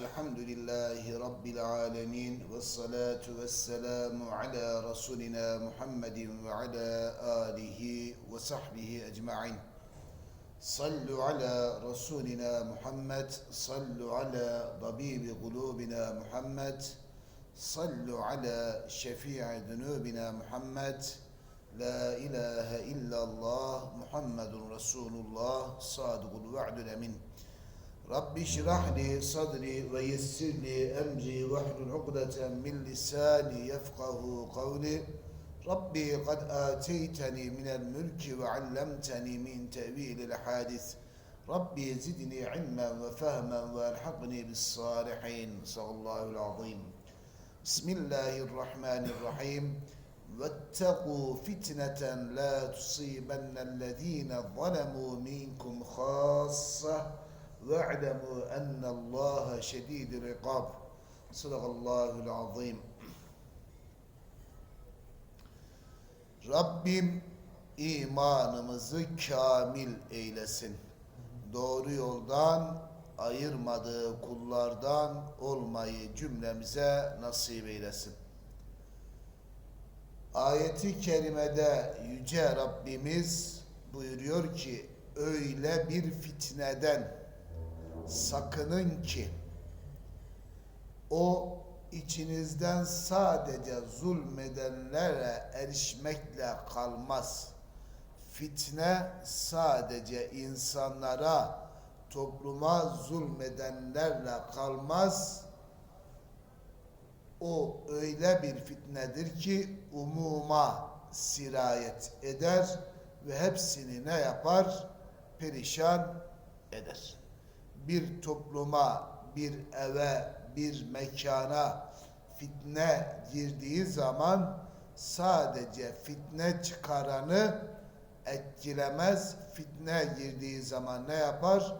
الحمد لله رب العالمين والصلاة والسلام على رسولنا محمد وعلى آله وصحبه أجمعين. صلوا على رسولنا محمد صلوا على طبيب قلوبنا محمد صلوا على شفيع ذنوبنا محمد. لا إله إلا الله محمد رسول الله صادق الوعد الأمين. رب اشرح لي صدري ويسر لي أمري واحلل عقدة من لساني يفقه قولي. ربي قد آتيتني من الملك وعلمتني من تأويل الأحاديث ربي زدني علما وفهما وألحقني بالصالحين. صلى الله العظيم. بسم الله الرحمن الرحيم. واتقوا فتنة لا تصيبن الذين ظلموا منكم خاصة. واعلموا أن الله شديد العقاب صدق الله العظيم Rabbim imanımızı kamil eylesin. Doğru yoldan ayırmadığı kullardan olmayı cümlemize nasip eylesin. Ayeti kerimede yüce Rabbimiz buyuruyor ki öyle bir fitneden sakının ki o içinizden sadece zulmedenlere erişmekle kalmaz. Fitne sadece insanlara, topluma zulmedenlerle kalmaz. O öyle bir fitnedir ki umuma sirayet eder ve hepsini ne yapar? Perişan eder. Bir topluma, bir eve, bir mekana fitne girdiği zaman sadece fitne çıkaranı etkilemez. Fitne girdiği zaman ne yapar?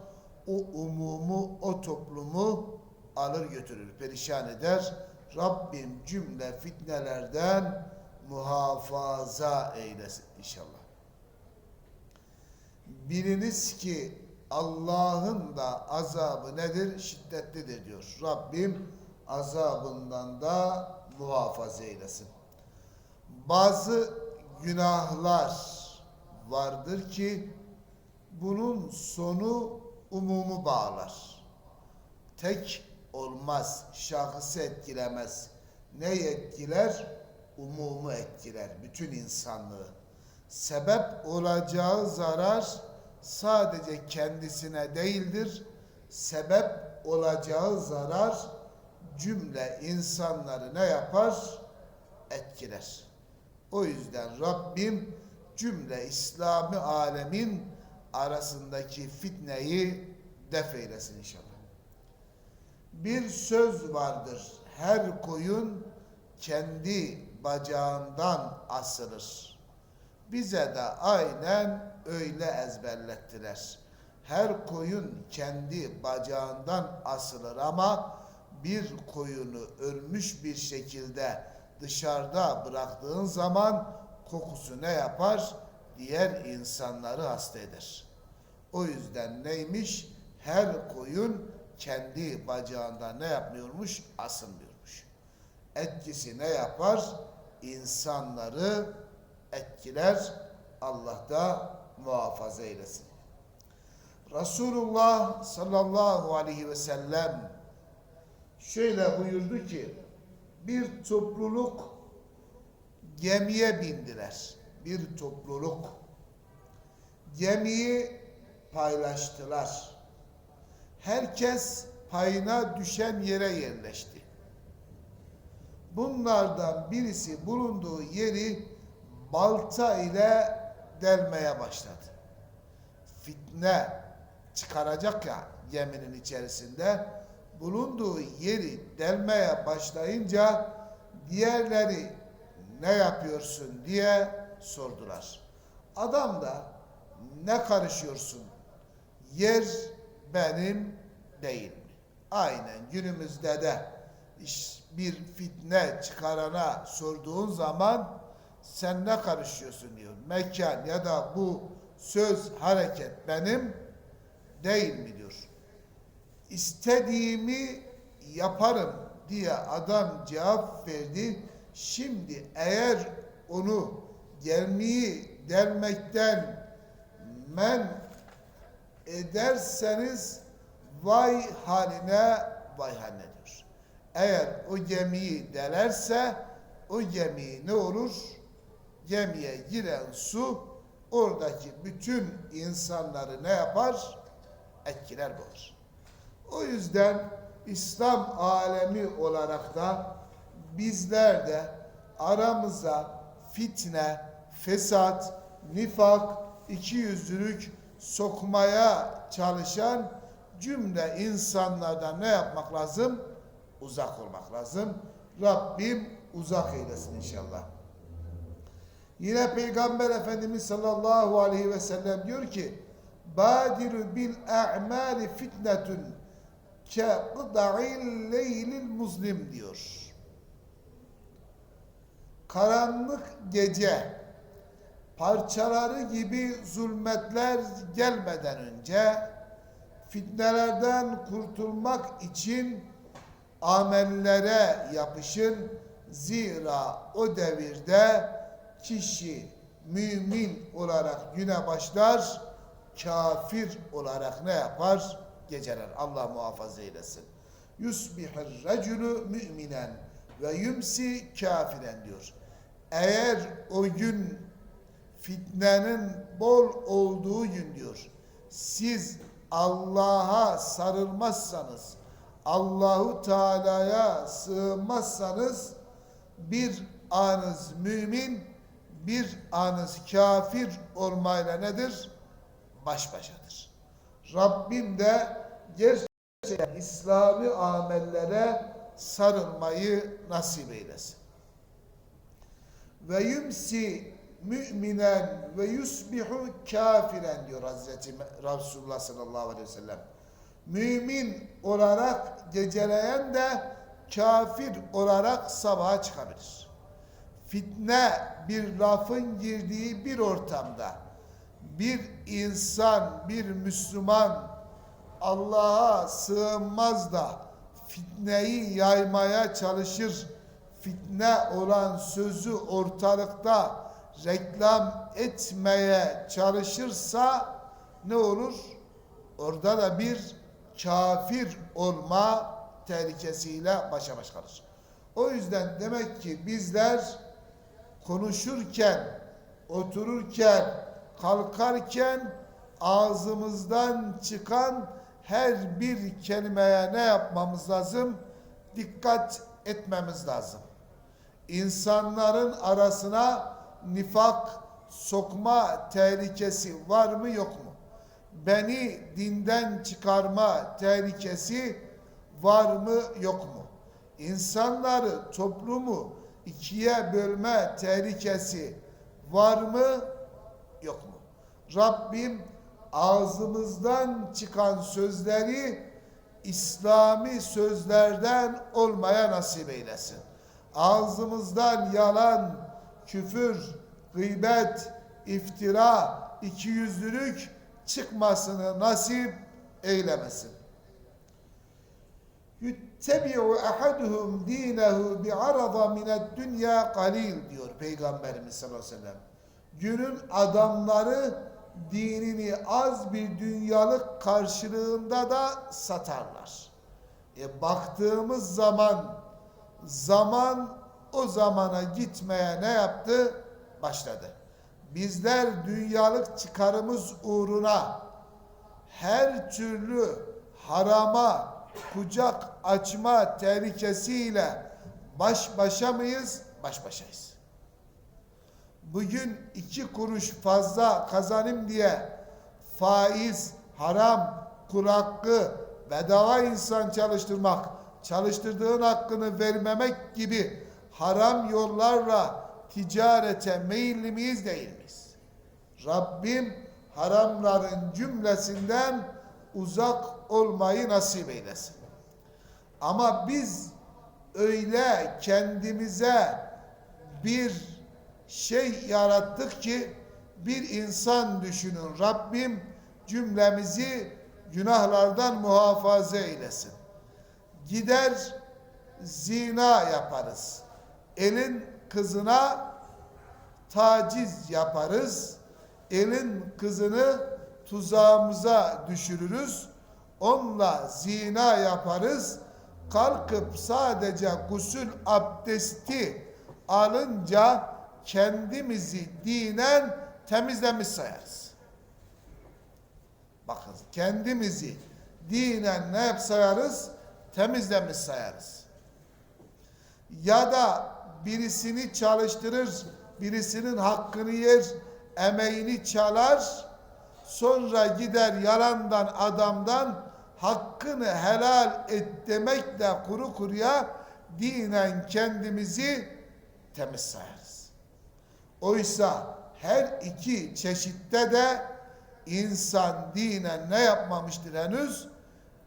O umumu, o toplumu alır götürür, perişan eder. Rabbim cümle fitnelerden muhafaza eylesin inşallah. Biliniz ki Allah'ın da azabı nedir? Şiddetlidir diyor. Rabbim azabından da muhafaza eylesin. Bazı günahlar vardır ki bunun sonu umumu bağlar. Tek olmaz, şahsı etkilemez. Ne etkiler? Umumu etkiler, bütün insanlığı. Sebep olacağı zarar sadece kendisine değildir. Sebep olacağı zarar cümle insanları ne yapar? Etkiler. O yüzden Rabbim cümle İslami alemin arasındaki fitneyi def eylesin inşallah. Bir söz vardır. Her koyun kendi bacağından asılır. Bize de aynen öyle ezberlettiler. Her koyun kendi bacağından asılır ama bir koyunu ölmüş bir şekilde dışarıda bıraktığın zaman kokusu ne yapar? Diğer insanları hasta eder. O yüzden neymiş? Her koyun kendi bacağından ne yapmıyormuş? Asılmıyormuş. Etkisi ne yapar? İnsanları etkiler. Allah da muhafaza eylesin. Resulullah sallallahu aleyhi ve sellem şöyle buyurdu ki bir topluluk gemiye bindiler. Bir topluluk gemiyi paylaştılar. Herkes payına düşen yere yerleşti. Bunlardan birisi bulunduğu yeri balta ile delmeye başladı. Fitne çıkaracak ya geminin içerisinde bulunduğu yeri delmeye başlayınca diğerleri ne yapıyorsun diye sordular. Adam da ne karışıyorsun? Yer benim değil mi? Aynen günümüzde de bir fitne çıkarana sorduğun zaman sen ne karışıyorsun diyor. Mekan ya da bu söz hareket benim değil mi diyor. İstediğimi yaparım diye adam cevap verdi. Şimdi eğer onu gelmeyi delmekten men ederseniz vay haline vay haline diyor. Eğer o gemiyi delerse o gemi ne olur? Gemiye giren su oradaki bütün insanları ne yapar? Etkiler boğar. O yüzden İslam alemi olarak da bizler de aramıza fitne, fesat, nifak, ikiyüzlülük sokmaya çalışan cümle insanlardan ne yapmak lazım? Uzak olmak lazım. Rabbim uzak eylesin inşallah. Yine Peygamber Efendimiz sallallahu aleyhi ve sellem diyor ki Badiru bil a'mali fitnetun ke qıda'il leylil muzlim diyor. Karanlık gece parçaları gibi zulmetler gelmeden önce fitnelerden kurtulmak için amellere yapışın. Zira o devirde kişi mümin olarak güne başlar, kafir olarak ne yapar? Geceler. Allah muhafaza eylesin. Yusbihir reculu müminen ve yumsi kafiren diyor. Eğer o gün fitnenin bol olduğu gün diyor. Siz Allah'a sarılmazsanız, Allahu Teala'ya sığınmazsanız bir anız mümin, bir anız kafir olmayla nedir? Baş başadır. Rabbim de gerçekten İslami amellere sarılmayı nasip eylesin. Ve yumsi müminen ve yusbihu kafiren diyor Hazreti Resulullah sallallahu aleyhi ve sellem. Mümin olarak geceleyen de kafir olarak sabaha çıkabilir. Fitne bir lafın girdiği bir ortamda bir insan, bir Müslüman Allah'a sığınmaz da fitneyi yaymaya çalışır. Fitne olan sözü ortalıkta reklam etmeye çalışırsa ne olur? Orada da bir kafir olma tehlikesiyle başa baş kalır. O yüzden demek ki bizler konuşurken, otururken, kalkarken ağzımızdan çıkan her bir kelimeye ne yapmamız lazım? Dikkat etmemiz lazım. İnsanların arasına nifak sokma tehlikesi var mı yok mu? Beni dinden çıkarma tehlikesi var mı yok mu? İnsanları, toplumu ikiye bölme tehlikesi var mı yok mu? Rabbim ağzımızdan çıkan sözleri İslami sözlerden olmaya nasip eylesin. Ağzımızdan yalan, küfür, gıybet, iftira, ikiyüzlülük çıkmasını nasip eylemesin. Yuttebi'u ahaduhum dinehu bi'arada mined dünya kalil diyor Peygamberimiz sallallahu aleyhi ve sellem. Günün adamları dinini az bir dünyalık karşılığında da satarlar. E baktığımız zaman zaman o zamana gitmeye ne yaptı? Başladı. Bizler dünyalık çıkarımız uğruna her türlü harama kucak açma tehlikesiyle baş başa mıyız? Baş başayız. Bugün iki kuruş fazla kazanım diye faiz, haram, kul hakkı, bedava insan çalıştırmak, çalıştırdığın hakkını vermemek gibi haram yollarla ticarete meyilli miyiz değil miyiz? Rabbim haramların cümlesinden uzak olmayı nasip eylesin. Ama biz öyle kendimize bir şey yarattık ki bir insan düşünün. Rabbim cümlemizi günahlardan muhafaza eylesin. gider zina yaparız. Elin kızına taciz yaparız. Elin kızını tuzağımıza düşürürüz. Onunla zina yaparız. Kalkıp sadece gusül abdesti alınca kendimizi dinen temizlemiş sayarız. Bakın kendimizi dinen ne yap sayarız? Temizlemiş sayarız. Ya da birisini çalıştırır, birisinin hakkını yer, emeğini çalar, sonra gider yalandan adamdan hakkını helal et demekle kuru kuruya dinen kendimizi temiz sayarız. Oysa her iki çeşitte de insan dinen ne yapmamıştır henüz?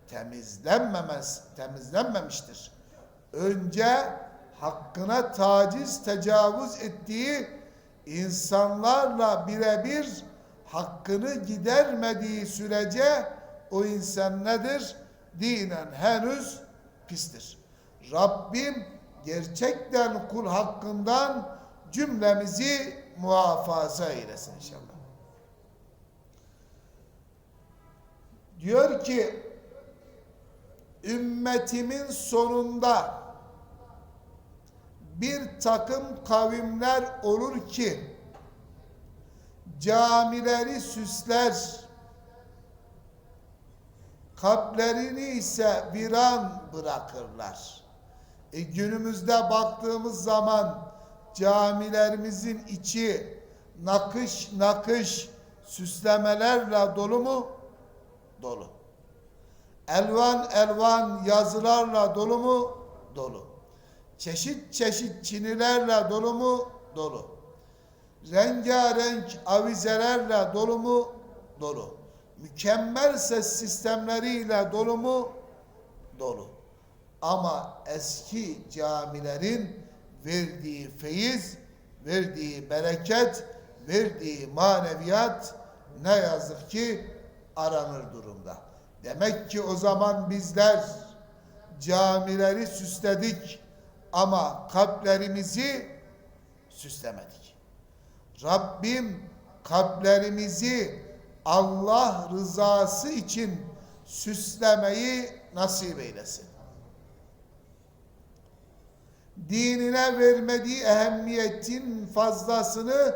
Temizlenmemez, temizlenmemiştir. Önce hakkına taciz, tecavüz ettiği insanlarla birebir hakkını gidermediği sürece o insan nedir? Dinen henüz pistir. Rabbim gerçekten kul hakkından cümlemizi muhafaza eylesin inşallah. Diyor ki ümmetimin sonunda bir takım kavimler olur ki camileri süsler kalplerini ise viran bırakırlar. E günümüzde baktığımız zaman camilerimizin içi nakış nakış süslemelerle dolu mu? Dolu. Elvan elvan yazılarla dolu mu? Dolu. Çeşit çeşit çinilerle dolu mu? Dolu. Rengarenk avizelerle dolu mu? Dolu. Mükemmel ses sistemleriyle dolu mu? Dolu. Ama eski camilerin verdiği feyiz, verdiği bereket, verdiği maneviyat ne yazık ki aranır durumda. Demek ki o zaman bizler camileri süsledik ama kalplerimizi süslemedik. Rabbim kalplerimizi Allah rızası için süslemeyi nasip eylesin. Dinine vermediği ehemmiyetin fazlasını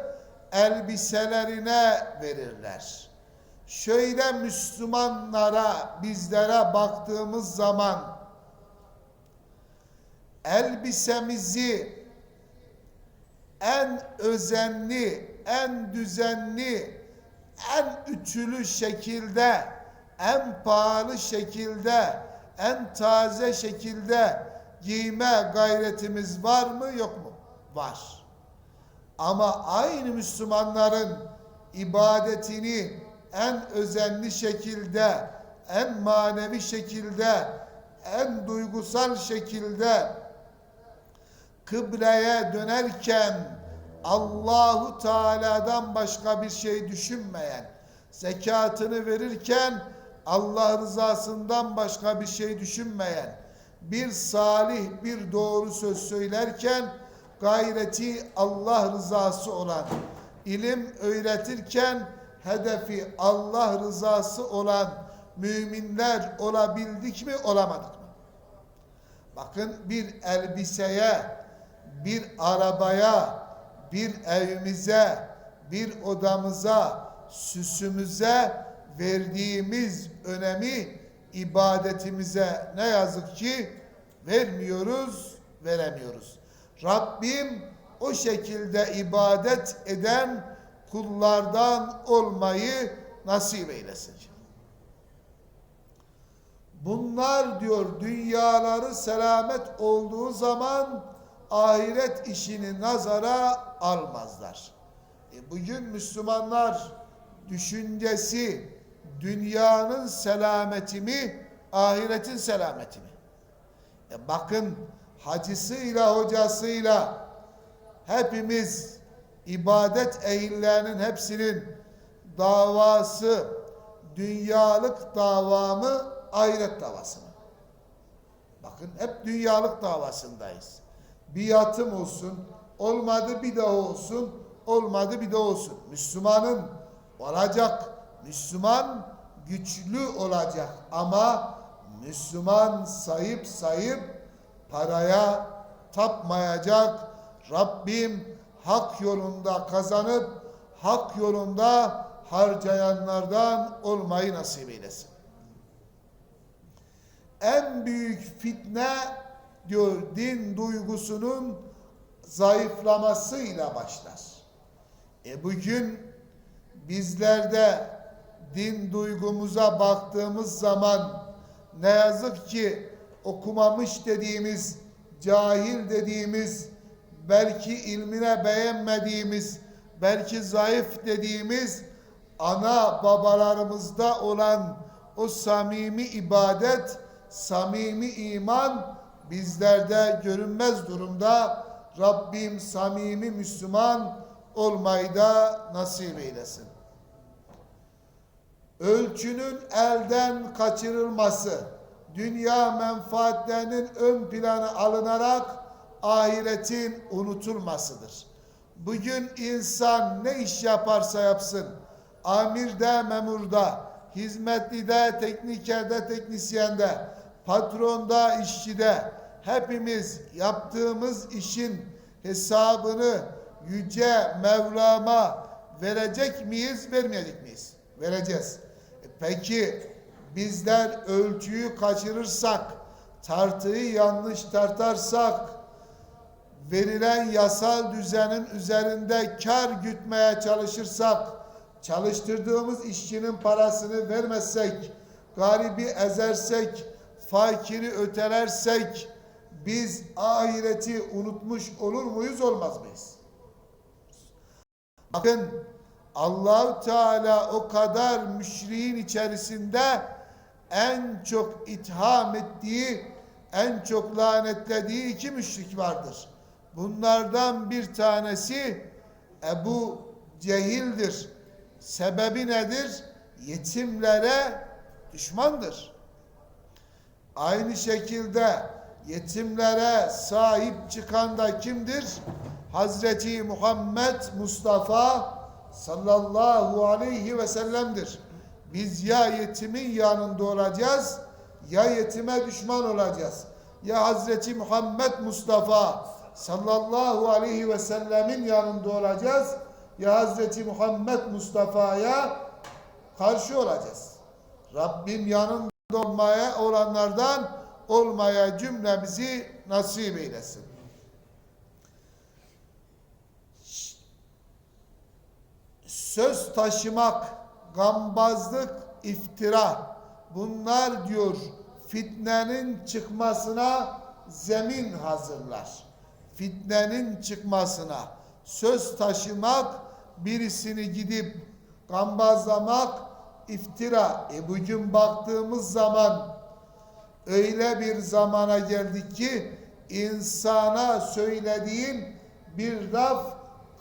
elbiselerine verirler. Şöyle Müslümanlara, bizlere baktığımız zaman elbisemizi en özenli, en düzenli, en ütülü şekilde, en pahalı şekilde, en taze şekilde giyme gayretimiz var mı yok mu? Var. Ama aynı Müslümanların ibadetini en özenli şekilde, en manevi şekilde, en duygusal şekilde kıbleye dönerken Allahu Teala'dan başka bir şey düşünmeyen, zekatını verirken Allah rızasından başka bir şey düşünmeyen, bir salih, bir doğru söz söylerken gayreti Allah rızası olan, ilim öğretirken hedefi Allah rızası olan müminler olabildik mi, olamadık mı? Bakın bir elbiseye, bir arabaya, bir evimize, bir odamıza, süsümüze verdiğimiz önemi ibadetimize ne yazık ki vermiyoruz, veremiyoruz. Rabbim o şekilde ibadet eden kullardan olmayı nasip eylesin. Bunlar diyor dünyaları selamet olduğu zaman ahiret işini nazara almazlar. E bugün Müslümanlar düşüncesi dünyanın selameti mi, ahiretin selameti mi? E bakın hacısıyla hocasıyla hepimiz ibadet ehillerinin hepsinin davası dünyalık davamı ahiret davası mı? Bak Bakın hep dünyalık davasındayız. Bir yatım olsun, olmadı bir daha olsun, olmadı bir daha olsun. Müslümanın olacak, Müslüman güçlü olacak ama Müslüman sayıp sayıp paraya tapmayacak. Rabbim hak yolunda kazanıp hak yolunda harcayanlardan olmayı nasip eylesin. En büyük fitne diyor din duygusunun zayıflamasıyla başlar. E bugün bizlerde din duygumuza baktığımız zaman ne yazık ki okumamış dediğimiz, cahil dediğimiz, belki ilmine beğenmediğimiz, belki zayıf dediğimiz ana babalarımızda olan o samimi ibadet, samimi iman bizlerde görünmez durumda. Rabbim samimi Müslüman olmayı da nasip eylesin. Ölçünün elden kaçırılması, dünya menfaatlerinin ön plana alınarak ahiretin unutulmasıdır. Bugün insan ne iş yaparsa yapsın, amirde, memurda, hizmetlide, teknikerde, teknisyende, patronda, işçide, hepimiz yaptığımız işin hesabını yüce Mevlam'a verecek miyiz, vermeyecek miyiz? Vereceğiz. E Peki bizler ölçüyü kaçırırsak, tartıyı yanlış tartarsak, verilen yasal düzenin üzerinde kar gütmeye çalışırsak, çalıştırdığımız işçinin parasını vermezsek, garibi ezersek, fakiri ötelersek, biz ahireti unutmuş olur muyuz olmaz mıyız? Bakın Allahu Teala o kadar müşriğin içerisinde en çok itham ettiği, en çok lanetlediği iki müşrik vardır. Bunlardan bir tanesi Ebu Cehil'dir. Sebebi nedir? Yetimlere düşmandır. Aynı şekilde yetimlere sahip çıkan da kimdir? Hazreti Muhammed Mustafa sallallahu aleyhi ve sellem'dir. Biz ya yetimin yanında olacağız ya yetime düşman olacağız. Ya Hazreti Muhammed Mustafa sallallahu aleyhi ve sellemin yanında olacağız ya Hazreti Muhammed Mustafa'ya karşı olacağız. Rabbim yanında olmaya olanlardan olmaya cümlemizi nasip eylesin. Söz taşımak, gambazlık, iftira bunlar diyor fitnenin çıkmasına zemin hazırlar. Fitnenin çıkmasına söz taşımak, birisini gidip gambazlamak, iftira. E bugün baktığımız zaman öyle bir zamana geldik ki insana söylediğin bir laf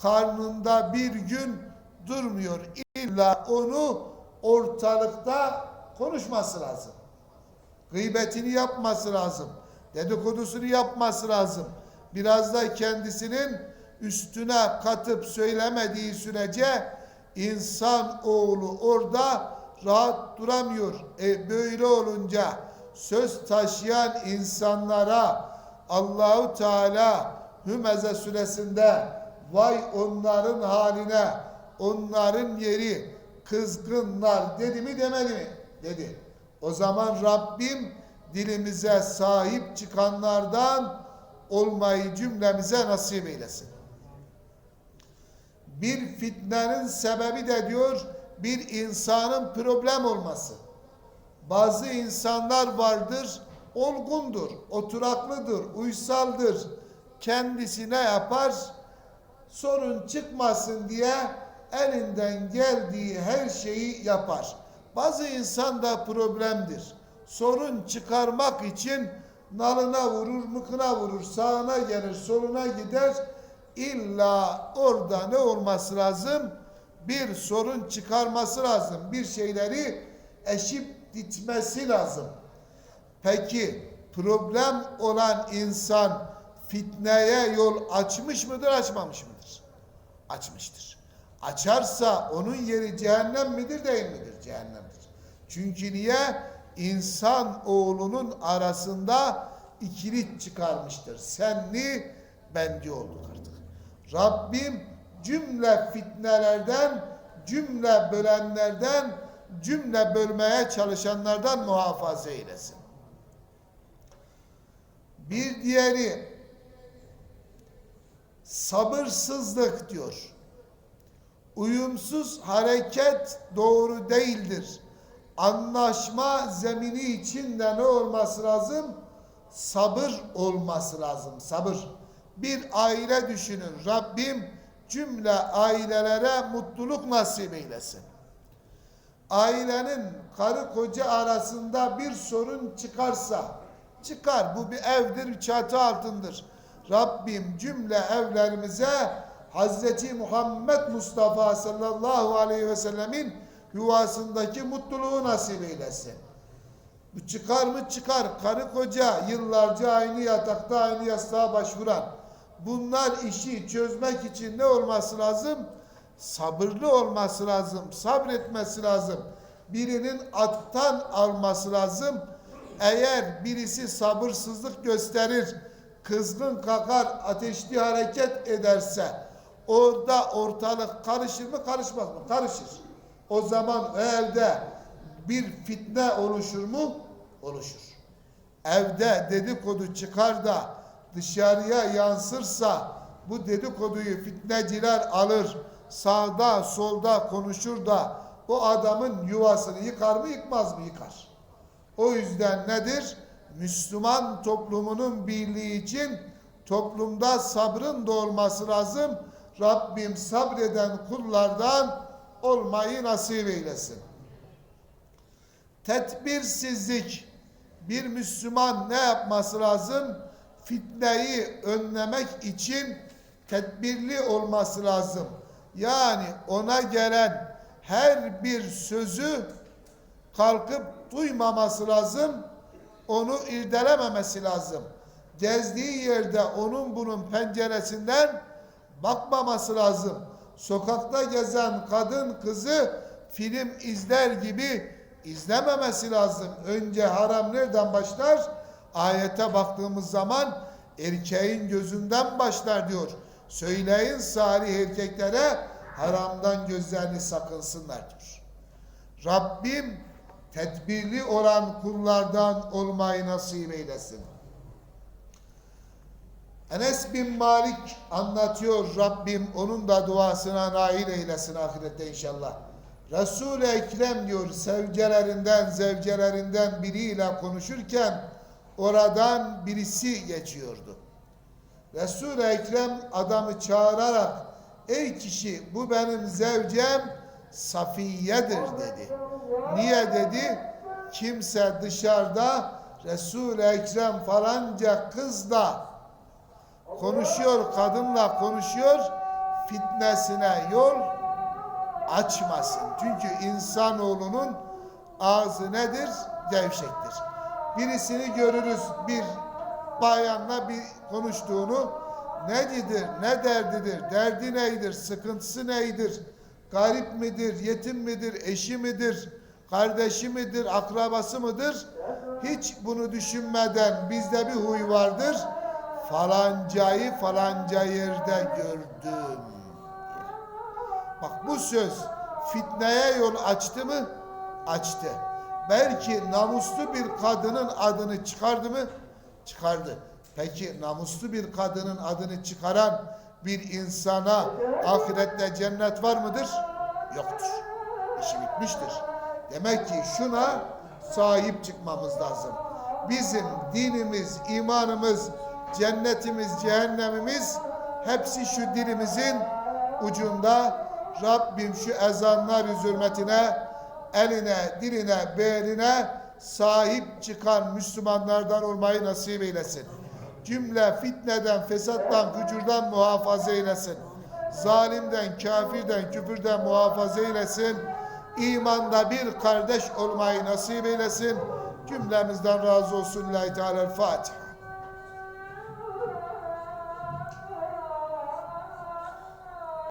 karnında bir gün durmuyor. İlla onu ortalıkta konuşması lazım. Gıybetini yapması lazım. Dedikodusunu yapması lazım. Biraz da kendisinin üstüne katıp söylemediği sürece insan oğlu orada rahat duramıyor. E böyle olunca söz taşıyan insanlara Allahu Teala Hümeze suresinde vay onların haline onların yeri kızgınlar dedi mi demedi mi? Dedi. O zaman Rabbim dilimize sahip çıkanlardan olmayı cümlemize nasip eylesin. Bir fitnenin sebebi de diyor bir insanın problem olması. Bazı insanlar vardır, olgundur, oturaklıdır, uysaldır. Kendisi ne yapar? Sorun çıkmasın diye elinden geldiği her şeyi yapar. Bazı insan da problemdir. Sorun çıkarmak için nalına vurur, mıkına vurur, sağına gelir, soluna gider. İlla orada ne olması lazım? Bir sorun çıkarması lazım. Bir şeyleri eşip ditmesi lazım. Peki problem olan insan fitneye yol açmış mıdır, açmamış mıdır? Açmıştır. Açarsa onun yeri cehennem midir, değil midir? Cehennemdir. Çünkü niye? İnsan oğlunun arasında ikilik çıkarmıştır. Senli, benli olduk. Rabbim cümle fitnelerden, cümle bölenlerden, cümle bölmeye çalışanlardan muhafaza eylesin. Bir diğeri sabırsızlık diyor. Uyumsuz hareket doğru değildir. Anlaşma zemini içinde ne olması lazım? Sabır olması lazım. Sabır. Bir aile düşünün. Rabbim cümle ailelere mutluluk nasip eylesin. Ailenin karı koca arasında bir sorun çıkarsa, çıkar. Bu bir evdir, çatı altındır. Rabbim cümle evlerimize Hazreti Muhammed Mustafa sallallahu aleyhi ve sellemin yuvasındaki mutluluğu nasip eylesin. Bu çıkar mı çıkar. Karı koca yıllarca aynı yatakta aynı yastığa başvuran. Bunlar işi çözmek için ne olması lazım? Sabırlı olması lazım. Sabretmesi lazım. Birinin attan alması lazım. Eğer birisi sabırsızlık gösterir, kızgın kakar, ateşli hareket ederse orada ortalık karışır mı karışmaz mı? Karışır. O zaman o evde bir fitne oluşur mu? Oluşur. Evde dedikodu çıkar da dışarıya yansırsa bu dedikoduyu fitneciler alır. Sağda solda konuşur da o adamın yuvasını yıkar mı yıkmaz mı yıkar. O yüzden nedir? Müslüman toplumunun birliği için toplumda sabrın da olması lazım. Rabbim sabreden kullardan olmayı nasip eylesin. Tedbirsizlik bir Müslüman ne yapması lazım? Fitneyi önlemek için tedbirli olması lazım. Yani ona gelen her bir sözü kalkıp duymaması lazım. Onu irdelememesi lazım. Gezdiği yerde onun bunun penceresinden bakmaması lazım. Sokakta gezen kadın kızı film izler gibi izlememesi lazım. Önce haram nereden başlar? Ayete baktığımız zaman erkeğin gözünden başlar diyor. Söyleyin salih erkeklere haramdan gözlerini sakınsınlar diyor. Rabbim tedbirli olan kullardan olmayı nasip eylesin. Enes bin Malik anlatıyor Rabbim onun da duasına nail eylesin ahirette inşallah. Resul-i Ekrem diyor sevcelerinden zevcelerinden biriyle konuşurken oradan birisi geçiyordu. Resul-i Ekrem adamı çağırarak ey kişi bu benim zevcem Safiye'dir dedi. Niye dedi? Kimse dışarıda Resul-i Ekrem falanca kızla konuşuyor, kadınla konuşuyor, fitnesine yol açmasın. Çünkü insanoğlunun ağzı nedir? Gevşektir. Birisini görürüz bir bayanla bir konuştuğunu necidir, ne derdidir, derdi neydir, sıkıntısı neydir, garip midir, yetim midir, eşi midir, kardeşi midir, akrabası mıdır? Hiç bunu düşünmeden bizde bir huy vardır. Falancayı falanca yerde gördüm. Bak bu söz fitneye yol açtı mı? Açtı. Belki namuslu bir kadının adını çıkardı mı? Çıkardı. Peki namuslu bir kadının adını çıkaran bir insana ahirette cennet var mıdır? Yoktur. İşi bitmiştir. Demek ki şuna sahip çıkmamız lazım. Bizim dinimiz, imanımız, cennetimiz, cehennemimiz hepsi şu dilimizin ucunda. Rabbim şu ezanlar hürmetine, eline, diline, beline sahip çıkan Müslümanlardan olmayı nasip eylesin. Cümle fitneden, fesattan, fücurdan muhafaza eylesin. Zalimden, kafirden, küfürden muhafaza eylesin. İmanda bir kardeş olmayı nasip eylesin. Cümlemizden razı olsun. Lillahi Teala Fatiha.